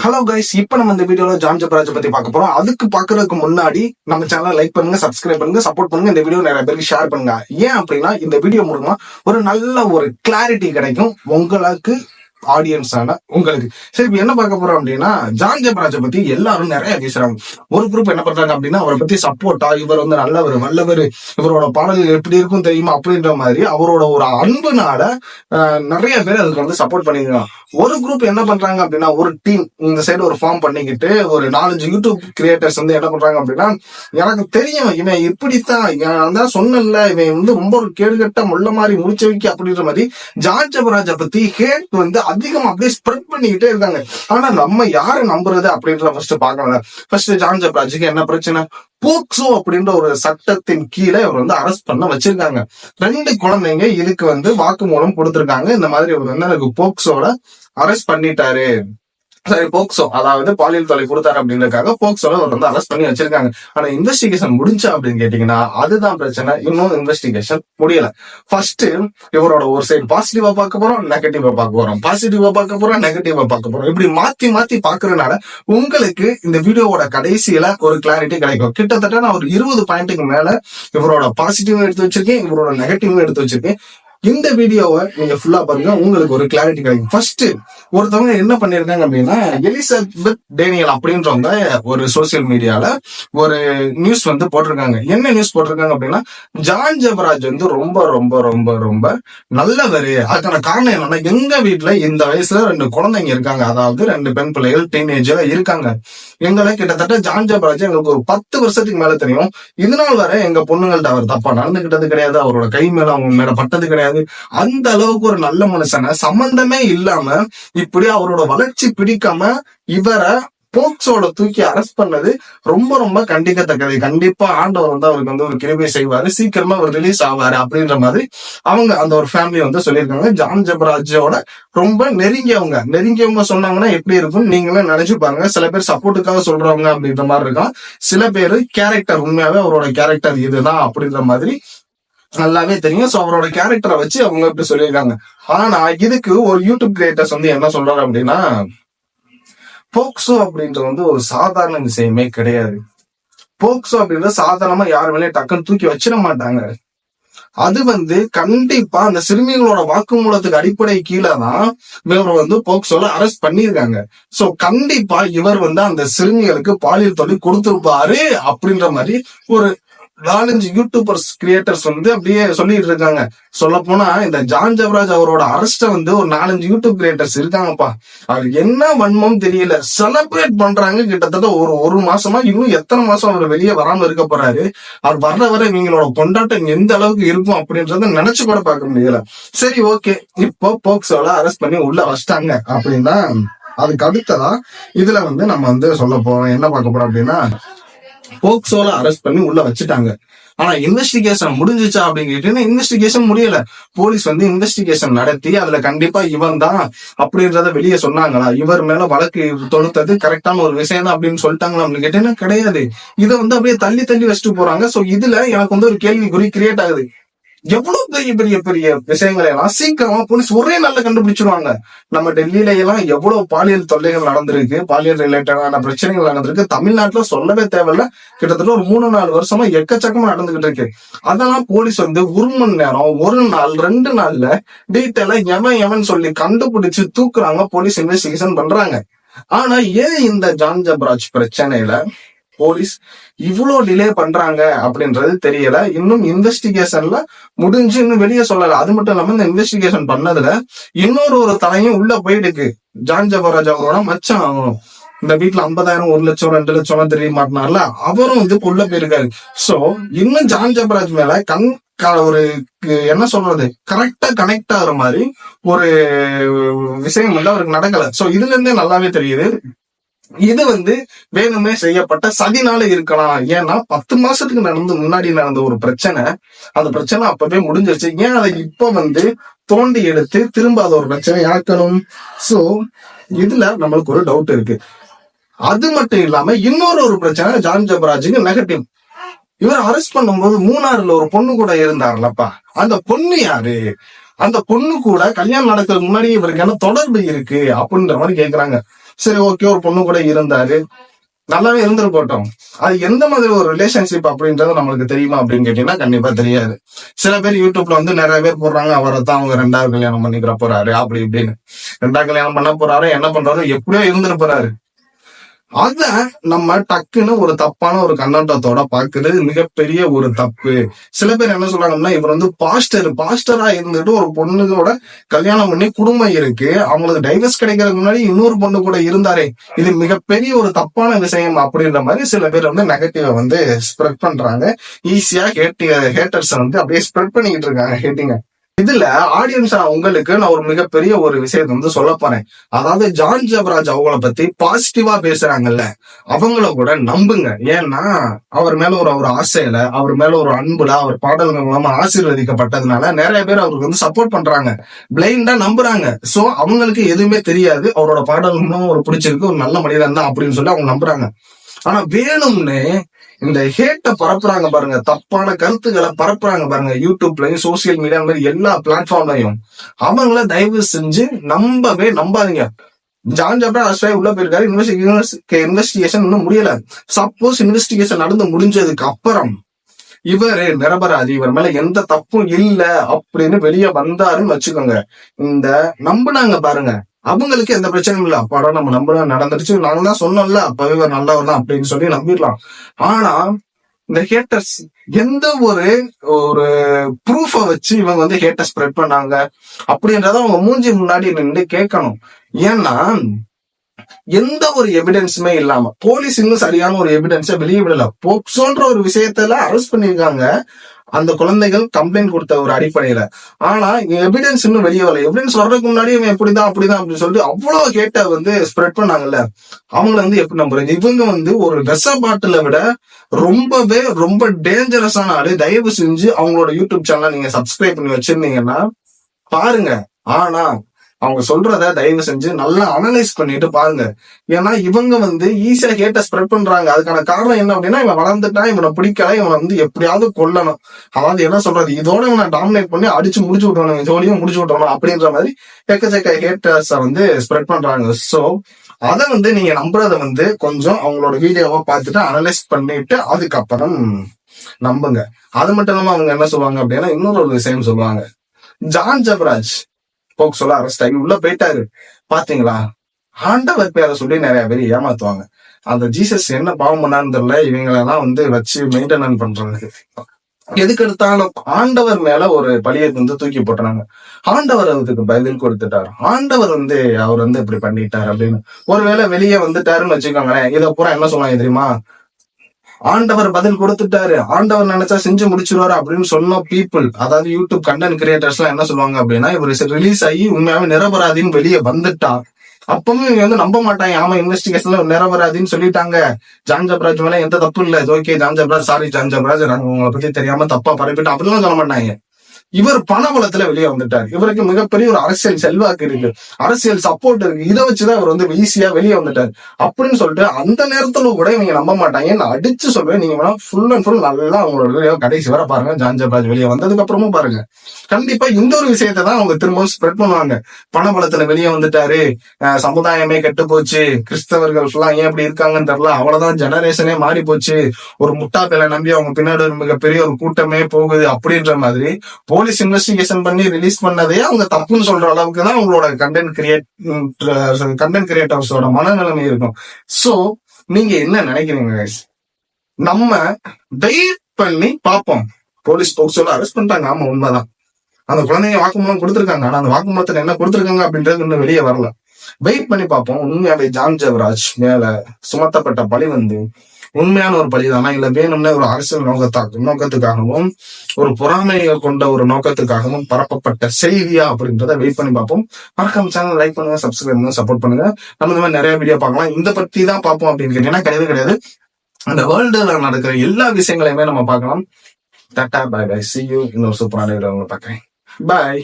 Hello guys இப்ப நம்ம இந்த வீடியோல ஜான் ஜப்ராஜ் பத்தி பார்க்க போறோம். அதுக்கு பாக்குறதுக்கு முன்னாடி நம்ம சேனலை லைக் பண்ணுங்க சப்ஸ்கிரைப் பண்ணுங்க சப்போர்ட் பண்ணுங்க. இந்த வீடியோ நிறைய பேருக்கு ஷேர் பண்ணுங்க. ஏன் அப்படின்னா இந்த வீடியோ மூலமா ஒரு நல்ல ஒரு கிளாரிட்டி கிடைக்கும். உங்களுக்கு ஆடியன்ஸான உங்களுக்கு. சரி இப்ப என்ன பார்க்க போறோம் அப்படின்னா ஜான் ஜெபராஜை பத்தி எல்லாரும் நிறைய பேசுறாங்க. ஒரு குரூப் என்ன பண்றாங்க அப்படின்னா அவரை பத்தி சப்போர்ட்டா இவர் வந்து நல்லவர் வல்லவர் இவரோட பாடல்கள் எப்படி இருக்கும் தெரியுமா அப்படின்ற மாதிரி அவரோட ஒரு அன்புனால நிறைய பேர் அதுக்கு வந்து சப்போர்ட் பண்ணிருக்காங்க ஒரு குரூப் என்ன பண்றாங்க அப்படின்னா ஒரு டீம் இந்த சைடு ஒரு ஃபார்ம் பண்ணிக்கிட்டு ஒரு நாலஞ்சு யூடியூப் கிரியேட்டர்ஸ் வந்து என்ன பண்றாங்க அப்படின்னா எனக்கு தெரியும் இவன் இப்படித்தான் இவன் தான் சொன்னல இவன் வந்து ரொம்ப ஒரு கேடுகட்ட முள்ள மாதிரி முடிச்சு வைக்க அப்படின்ற மாதிரி ஜான் ஜபராஜை பத்தி ஹேட் வந்து அதிகமா அப்படியே ஸ்ப்ரெட் பண்ணிக்கிட்டே இருக்காங்க. ஆனா நம்ம யாரை நம்புறது அப்படின்றத ஃபர்ஸ்ட் பாக்கல ஃபர்ஸ்ட் ஜான் ஜபராஜுக்கு என்ன பிரச்சனை? போக்சோ அப்படின்ற ஒரு சட்டத்தின் கீழே இவர் வந்து அரெஸ்ட் பண்ண வச்சிருக்காங்க. ரெண்டு குழந்தைங்க இதுக்கு வந்து வாக்குமூலம் கொடுத்திருக்காங்க. இந்த மாதிரி இவர் வந்து எனக்கு போக்சோட அரெஸ்ட் பண்ணிட்டாரு. சாரி போக்சோ அதாவது பாலியல் தொலை கொடுத்தாரு அப்படின்றதுக்காக போக்சோல அவர் வந்து அரெஸ்ட் பண்ணி வச்சிருக்காங்க. ஆனா இன்வெஸ்டிகேஷன் முடிஞ்சா அப்படின்னு கேட்டீங்கன்னா அதுதான் பிரச்சனை. இன்னும் இன்வெஸ்டிகேஷன் முடியல. ஃபர்ஸ்ட் இவரோட ஒரு சைடு பாசிட்டிவா பார்க்க போறோம் நெகட்டிவா பார்க்க போறோம். பாசிட்டிவா பார்க்க போறோம் நெகட்டிவா பார்க்க போறோம். இப்படி மாத்தி மாத்தி பாக்குறதுனால உங்களுக்கு இந்த வீடியோவோட கடைசியில ஒரு கிளாரிட்டி கிடைக்கும். கிட்டத்தட்ட நான் ஒரு இருபது பாயிண்ட்டுக்கு மேல இவரோட பாசிட்டிவும் எடுத்து வச்சிருக்கேன் இவரோட நெகட்டிவும் எடுத்து வச்சிருக்கேன். இந்த வீடியோவை நீங்க ஃபுல்லா பாருங்க. உங்களுக்கு ஒரு கிளாரிட்டி கிடைக்கும். ஃபர்ஸ்ட் ஒருத்தவங்க என்ன பண்ணிருக்காங்க அப்படின்னா எலிசபெத் டேனியல் அப்படின்றவங்க ஒரு சோசியல் மீடியால ஒரு நியூஸ் வந்து போட்டிருக்காங்க. என்ன நியூஸ் போட்டிருக்காங்க அப்படின்னா ஜான் ஜெபராஜ் வந்து ரொம்ப ரொம்ப ரொம்ப ரொம்ப நல்லவர் அதுக்கான காரணம் என்னன்னா எங்க வீட்டுல இந்த வயசுல ரெண்டு குழந்தைங்க இருக்காங்க. அதாவது ரெண்டு பெண் பிள்ளைகள் டீனேஜர் இருக்காங்க. எங்களை கிட்டத்தட்ட ஜான் ஜெபராஜ் எங்களுக்கு ஒரு பத்து வருஷத்துக்கு மேல தெரியும். இதனால் வரை எங்க பொண்ணுங்கள்ட்ட அவர் தப்பா நடந்துகிட்டது கிடையாது. அவரோட கை மேல அவங்க மேல பட்டது கிடையாது. அந்த அளவுக்கு ஒரு நல்ல மனுஷனை சம்பந்தமே இல்லாம இப்படி அவரோட வளர்ச்சி பிடிக்காம இவரை போக்ஸோட தூக்கி அரெஸ்ட் பண்ணது ரொம்ப ரொம்ப கண்டிக்கத்தக்கது. கண்டிப்பா ஆண்டவர் வந்து அவருக்கு வந்து ஒரு கிருபை செய்வாரு. சீக்கிரமா அவர் ரிலீஸ் ஆவாரு அப்படின்ற மாதிரி அவங்க அந்த ஒரு ஃபேமிலி வந்து சொல்லியிருக்காங்க. ஜான் ஜெபராஜோட ரொம்ப நெருங்கியவங்க. நெருங்கியவங்க சொன்னாங்கன்னா எப்படி இருக்கும்? நீங்களே நினைச்சு பாருங்க. சில பேர் சப்போர்ட்டுக்காக சொல்றவங்க அப்படின்ற மாதிரி இருக்கும் சில பேர் கேரக்டர் உண்மையாவே அவரோட கேரக்டர் இதுதான் அப்படின்ற மாதிரி நல்லாவே தெரியும். சோ அவரோட கேரக்டரை வச்சு அவங்க இப்படி சொல்லியிருக்காங்க. ஆனா இதுக்கு ஒரு யூடியூப் கிரியேட்டர்ஸ் வந்து என்ன சொல்றாரு அப்படின்னா போக்சோ அப்படின்றது வந்து ஒரு சாதாரண விஷயமே கிடையாது. போக்சோ அப்படின்றது சாதாரணமா யார் மேலேயும் டக்குன்னு தூக்கி வச்சிட மாட்டாங்க. அது வந்து கண்டிப்பா அந்த சிறுமிகளோட வாக்குமூலத்துக்கு அடிப்படை கீழே தான் இவர் வந்து போக்சோல அரெஸ்ட் பண்ணியிருக்காங்க. சோ கண்டிப்பா இவர் வந்து அந்த சிறுமிகளுக்கு பாலியல் தொழில் கொடுத்திருப்பாரு அப்படின்ற மாதிரி ஒரு நாலஞ்சு யூடியூபர்ஸ் கிரியேட்டர்ஸ் வந்து அப்படியே சொல்லிட்டு இருக்காங்க. சொல்ல போனா இந்த ஜான் ஜவராஜ் அவரோட அரஸ்ட வந்து ஒரு நாலஞ்சு யூடியூப் கிரியேட்டர்ஸ் இருக்காங்கப்பா. அவர் என்ன வன்மம் தெரியல. செலிப்ரேட் பண்றாங்க கிட்டத்தட்ட ஒரு ஒரு மாசமா இன்னும் எத்தனை மாசம் அவர் வெளியே வராம இருக்க போறாரு. அவர் வர்ற வரை இவங்களோட கொண்டாட்டம் எந்த அளவுக்கு இருக்கும் அப்படின்றத நினைச்சு கூட பார்க்க முடியல. சரி ஓகே இப்போ போக்சோல அரெஸ்ட் பண்ணி உள்ள வச்சிட்டாங்க அப்படின்னா அதுக்கு அடுத்ததா இதுல வந்து நம்ம வந்து சொல்ல போறோம். என்ன பார்க்க போறோம் அப்படின்னா போக்சோல அரெஸ்ட் பண்ணி உள்ள வச்சுட்டாங்க. ஆனா இன்வெஸ்டிகேஷன் முடிஞ்சிச்சா அப்படின்னு இன்வெஸ்டிகேஷன் முடியல. போலீஸ் வந்து இன்வெஸ்டிகேஷன் நடத்தி அதுல கண்டிப்பா இவன் தான் அப்படின்றத வெளியே சொன்னாங்களா? இவர் மேல வழக்கு தொடுத்தது கரெக்டான ஒரு விஷயம் தான் அப்படின்னு சொல்லிட்டாங்களா அப்படின்னு கேட்டீங்கன்னா கிடையாது. இதை வந்து அப்படியே தள்ளி தள்ளி வச்சுட்டு போறாங்க. சோ இதுல எனக்கு வந்து ஒரு கேள்விக்குறி கிரியேட் ஆகுது. எவ்வளவு பெரிய பெரிய பெரிய விஷயங்களை எல்லாம் சீக்கிரமா போலீஸ் ஒரே நாள்ல கண்டுபிடிச்சிருவாங்க. நம்ம டெல்லியில எல்லாம் எவ்வளவு பாலியல் தொல்லைகள் நடந்திருக்கு பாலியல் ரிலேட்டடான பிரச்சனைகள் நடந்திருக்கு. தமிழ்நாட்டுல சொல்லவே தேவையில்ல. கிட்டத்தட்ட ஒரு மூணு நாலு வருஷமா எக்கச்சக்கமா நடந்துகிட்டு இருக்கு. அதெல்லாம் போலீஸ் வந்து ஒரு மணி நேரம் ஒரு நாள் ரெண்டு நாள்ல டீட்டெயிலா எவன் எவன் சொல்லி கண்டுபிடிச்சு தூக்குறாங்க போலீஸ் இன்வெஸ்டிகேஷன் பண்றாங்க. ஆனா ஏன் இந்த ஜான் ஜப்ராஜ் பிரச்சனையில போலீஸ் இவ்வளவு டிலே பண்றாங்க அப்படின்றது தெரியல. இன்னும் இன்வெஸ்டிகேஷன்ல முடிஞ்சு இன்னும் வெளியே சொல்லல. அது மட்டும் இல்லாம இந்த இன்வெஸ்டிகேஷன் பண்ணதுல இன்னொரு ஒரு தலையும் உள்ள போயிடுக்கு ஜான் ஜபராஜ் அவரோட மச்சான் அவரும். இந்த வீட்டுல ஐம்பதாயிரம் ஒரு லட்சம் ரெண்டு லட்சம் தெரிய மாட்டினார்ல. அவரும் வந்து உள்ள போயிருக்காரு. சோ இன்னும் ஜான் ஜபராஜ் மேல கண் ஒரு என்ன சொல்றது? கரெக்டா கனெக்ட் ஆகுற மாதிரி ஒரு விஷயம் வந்து அவருக்கு நடக்கல. சோ இதுல இருந்தே நல்லாவே தெரியுது. இது வந்து வேணுமே செய்யப்பட்ட சதினால இருக்கலாம். ஏன்னா பத்து மாசத்துக்கு நடந்து முன்னாடி நடந்த ஒரு பிரச்சனை. அந்த பிரச்சனை அப்பவே முடிஞ்சிருச்சு. ஏன் அதை இப்ப வந்து தோண்டி எடுத்து திரும்ப அது ஒரு பிரச்சனை ஆக்கணும்? சோ இதுல நம்மளுக்கு ஒரு டவுட் இருக்கு. அது மட்டும் இல்லாம இன்னொரு ஒரு பிரச்சனை ஜான் ஜபராஜுக்கு நெகட்டிவ் இவர் அரெஸ்ட் பண்ணும்போது மூணாறுல ஒரு பொண்ணு கூட இருந்தார்லப்பா. அந்த பொண்ணு யாரு? அந்த பொண்ணு கூட கல்யாணம் நடக்கிறதுக்கு முன்னாடி இவருக்கு என்ன தொடர்பு இருக்கு? அப்படின்ற மாதிரி கேக்குறாங்க. சரி ஓகே ஒரு பொண்ணு கூட இருந்தாரு. நல்லாவே இருந்துட்டு போட்டோம் அது எந்த மாதிரி ஒரு ரிலேஷன்ஷிப் அப்படின்றது நம்மளுக்கு தெரியுமா அப்படின்னு கேட்டீங்கன்னா கண்டிப்பா தெரியாது. சில பேர் யூடியூப்ல வந்து நிறைய பேர் போடுறாங்க அவரை தான் அவங்க ரெண்டாவது கல்யாணம் பண்ணிக்கிற போறாரு அப்படி இப்படின்னு. ரெண்டாவது கல்யாணம் பண்ண போறாரு என்ன பண்றாரு எப்படியோ இருந்துட்டு போறாரு. அத நம்ம டக்குன்னு ஒரு தப்பான ஒரு கண்ணோட்டத்தோட பாக்குறது மிகப்பெரிய ஒரு தப்பு. சில பேர் என்ன சொல்றாங்கன்னா இவர் வந்து பாஸ்டர். பாஸ்டரா இருந்துட்டு ஒரு பொண்ணுகளோட கல்யாணம் பண்ணி குடும்பம் இருக்கு. அவங்களுக்கு டைவர்ஸ் கிடைக்கிறதுக்கு முன்னாடி இன்னொரு பொண்ணு கூட இருந்தாரே. இது மிகப்பெரிய ஒரு தப்பான விஷயம் அப்படின்ற மாதிரி சில பேர் வந்து நெகட்டிவ வந்து ஸ்ப்ரெட் பண்றாங்க. ஈஸியா ஹேட்டிங் ஹேட்டர்ஸ் வந்து அப்படியே ஸ்ப்ரெட் பண்ணிக்கிட்டு இருக்காங்க ஹேட்டிங்க இதுல ஆடியன்ஸா உங்களுக்கு நான் ஒரு மிகப்பெரிய ஒரு விஷயத்தை வந்து சொல்ல போறேன். அதாவது ஜான் ஜபராஜ் அவங்கள பத்தி பாசிட்டிவா பேசுறாங்கல்ல அவங்கள கூட நம்புங்க. ஏன்னா அவர் மேல ஒரு ஒரு ஆசையில அவர் மேல ஒரு அன்புல அவர் பாடல்கள் மூலமா ஆசீர்வதிக்கப்பட்டதுனால நிறைய பேர் அவருக்கு வந்து சப்போர்ட் பண்றாங்க. பிளைண்டா நம்புறாங்க. சோ அவங்களுக்கு எதுவுமே தெரியாது. அவரோட பாடல்களும் மூலம் ஒரு பிடிச்சிருக்கு. ஒரு நல்ல மனிதன் தான் அப்படின்னு சொல்லி அவங்க நம்புறாங்க. ஆனா வேணும்னு இந்த ஹேட்ட பரப்புறாங்க பாருங்க. தப்பான கருத்துக்களை பரப்புறாங்க பாருங்க. யூடியூப்லயும் சோசியல் மீடியா மாதிரி எல்லா பிளாட்ஃபார்ம்லயும் அவங்கள தயவு செஞ்சு நம்பவே நம்பாதீங்க. ஜான் ஜப்ரா அஸ்வாய் உள்ள போயிருக்காரு. இன்வெஸ்டிகேஷன் இன்னும் முடியல. சப்போஸ் இன்வெஸ்டிகேஷன் நடந்து முடிஞ்சதுக்கு அப்புறம் இவர் நிரபராதி. இவர் மேல எந்த தப்பும் இல்ல அப்படின்னு வெளியே வந்தாருன்னு வச்சுக்கோங்க. இந்த நம்புனாங்க பாருங்க. அவங்களுக்கு எந்த பிரச்சனையும் இல்ல. அப்பாடா நம்ம நம்புறா நடந்துருச்சு. நாங்க தான் சொன்னோம்ல அப்பவே நல்லவர் தான் அப்படின்னு சொல்லி நம்பிடலாம். ஆனா இந்த ஹேட்டர்ஸ் எந்த ஒரு ஒரு ப்ரூஃப வச்சு இவங்க வந்து ஹேட்டர் ஸ்ப்ரெட் பண்ணாங்க அப்படின்றத அவங்க மூஞ்சி முன்னாடி நின்று கேட்கணும். ஏன்னா எந்த ஒரு எவிடன்ஸுமே இல்லாம போலீஸ் இன்னும் சரியான ஒரு எவிடன்ஸை வெளியே விடல. போக்சோன்ற ஒரு விஷயத்துல அரெஸ்ட் பண்ணிருக்காங்க அந்த குழந்தைகள் கம்ப்ளைண்ட் கொடுத்த ஒரு அடிப்படையில. ஆனா எவிடன்ஸ் இன்னும் வெளியே வரல. எவிடன்ஸ் வர்றதுக்கு முன்னாடி இவன் எப்படிதான் அப்படிதான் அப்படின்னு சொல்லிட்டு அவ்வளவு கேட்ட வந்து ஸ்ப்ரெட் பண்ணாங்கல்ல. அவங்கள வந்து எப்படி நம்புறது? இவங்க வந்து ஒரு வெச பாட்டில விட ரொம்பவே ரொம்ப டேஞ்சரஸான ஆளு. தயவு செஞ்சு அவங்களோட யூடியூப் சேனலை நீங்க சப்ஸ்கிரைப் பண்ணி வச்சிருந்தீங்கன்னா பாருங்க. ஆனா அவங்க சொல்றத தயவு செஞ்சு நல்லா அனலைஸ் பண்ணிட்டு பாருங்க. ஏன்னா இவங்க வந்து ஈஸியா ஹேட்டை ஸ்ப்ரெட் பண்றாங்க. அதுக்கான காரணம் என்ன அப்படின்னா இவன் வளர்ந்துட்டா இவனை பிடிக்கல இவனை வந்து எப்படியாவது கொல்லணும். அதாவது என்ன சொல்றது? இதோட இவனை டாமினேட் பண்ணி அடிச்சு முடிச்சு விட்டணும் ஜோலியும் முடிச்சு விட்டணும் அப்படின்ற மாதிரி எக்கச்சக்க ஹேட்டர்ஸை வந்து ஸ்ப்ரெட் பண்றாங்க. சோ அதை வந்து நீங்க நம்புறத வந்து கொஞ்சம் அவங்களோட வீடியோவை பார்த்துட்டு அனலைஸ் பண்ணிட்டு அதுக்கப்புறம் நம்புங்க. அது மட்டும் இல்லாம அவங்க என்ன சொல்லுவாங்க அப்படின்னா இன்னொரு ஒரு விஷயம் சொல்லுவாங்க. ஜான் ஜபராஜ். போக் சொல்ல அரெஸ்ட் ஆகி உள்ள போயிட்டாரு. பாத்தீங்களா? ஆண்டவர் பேரை சொல்லி நிறைய பேர் ஏமாத்துவாங்க. அந்த ஜீசஸ் என்ன பாவம் பண்ணான்னு தெரியல. இவங்களெல்லாம் வந்து வச்சு மெயின்டெனன் பண்றாங்க எதுக்கு எடுத்தாலும் ஆண்டவர் மேல ஒரு பழியை வந்து தூக்கி போட்டுறாங்க. ஆண்டவர் அதுக்கு பதில் கொடுத்துட்டார். ஆண்டவர் வந்து அவர் வந்து இப்படி பண்ணிட்டார் அப்படின்னு. ஒருவேளை வெளியே வந்துட்டாருன்னு வச்சுக்கோங்களேன். இதை பூரா என்ன சொல்லுவாங்க தெரியுமா? ஆண்டவர் பதில் கொடுத்துட்டாரு. ஆண்டவர் நினைச்சா செஞ்சு முடிச்சிருவாரு அப்படின்னு சொன்ன பீப்புள் அதாவது யூடியூப் கண்டென்ட் கிரியேட்டர்ஸ் எல்லாம் என்ன சொல்லுவாங்க அப்படின்னா இவர் ரிலீஸ் ஆகி உண்மையாவே நிரபராதின்னு வெளியே வந்துட்டா. அப்பவும் இவங்க வந்து நம்ப மாட்டாங்க. ஆமா இன்வெஸ்டிகேஷன்ல நிரபராதின்னு சொல்லிட்டாங்க. ஜான் ஜப்ராஜ் மேல எந்த தப்பு இல்ல. Okay John Jebaraj sorry John Jebaraj நாங்க உங்களை பத்தி தெரியாம தப்பா பரப்பிட்டோம். அப்படிலாம் சொல்ல மாட்டாங்க. இவர் பணபலத்துல வெளியே வந்துட்டார். இவருக்கு மிகப்பெரிய ஒரு அரசியல் செல்வாக்கு இருக்கு. அரசியல் சப்போர்ட் இருக்கு. இதை வச்சுதான் இவர் வந்து ஈஸியா வெளியே வந்துட்டார். அப்படின்னு சொல்லிட்டு அந்த நேரத்துல கூட இவங்க நம்ப மாட்டாங்க. நான் அடிச்சு சொல்றேன் நீங்க வேணா ஃபுல் அண்ட் ஃபுல் நல்லா அவங்களோட கடைசி வர பாருங்க. ஜான் வெளியே வந்ததுக்கு அப்புறமும் பாருங்க. கண்டிப்பா இந்த ஒரு விஷயத்த தான் அவங்க திரும்பவும் ஸ்ப்ரெட் பண்ணுவாங்க. பண பலத்துல வெளியே வந்துட்டாரு. சமுதாயமே கெட்டு போச்சு. கிறிஸ்தவர்கள் ஃபுல்லா ஏன் அப்படி இருக்காங்கன்னு தெரியல. அவ்வளவுதான் ஜெனரேஷனே மாறி போச்சு. ஒரு முட்டா பேலை நம்பி அவங்க பின்னாடி ஒரு மிகப்பெரிய ஒரு கூட்டமே போகுது அப்படின்ற மாதிரி போலீஸ் இன்வெஸ்டிகேஷன் பண்ணி ரிலீஸ் பண்ணதே அவங்க தப்புன்னு சொல்ற அளவுக்கு தான் அவங்களோட கண்டென்ட் கிரியேட் கண்டென்ட் கிரியேட்டர்ஸோட மனநிலைமை இருக்கும். சோ நீங்க என்ன நினைக்கிறீங்க guys? நம்ம வெயிட் பண்ணி பார்ப்போம். போலீஸ் போக்சோல அரெஸ்ட் பண்ணிட்டாங்க. ஆமா உண்மைதான். அந்த குழந்தைங்க வாக்குமூலம் கொடுத்துருக்காங்க. ஆனா அந்த வாக்குமூலத்துல என்ன கொடுத்துருக்காங்க அப்படின்றது இன்னும் வெளியே வரல. வெயிட் பண்ணி பார்ப்போம். உண்மையாவே ஜான் ஜெவராஜ் மேல சுமத்தப்பட்ட பழி வந்து உண்மையான ஒரு பழிதானா இல்ல வேணும்னே ஒரு அரசியல் நோக்கத்தாக நோக்கத்துக்காகவும் ஒரு பொறாமையை கொண்ட ஒரு நோக்கத்துக்காகவும் பரப்பப்பட்ட செய்தியா அப்படின்றத வெயிட் பண்ணி பார்ப்போம். மறக்காம சேனல் லைக் பண்ணுங்க சப்ஸ்கிரைப் பண்ணுங்க சப்போர்ட் பண்ணுங்க. நம்ம இந்த மாதிரி நிறைய வீடியோ பார்க்கலாம். இந்த பத்தி தான் பார்ப்போம் அப்படின்னு கேட்டீங்கன்னா கிடையவே கிடையாது. அந்த வேர்ல்டுல நடக்கிற எல்லா விஷயங்களையுமே நம்ம பார்க்கலாம். Tata bye bye see you இன்னொரு சூப்பரான வீடியோ பார்க்குறேன். பாய்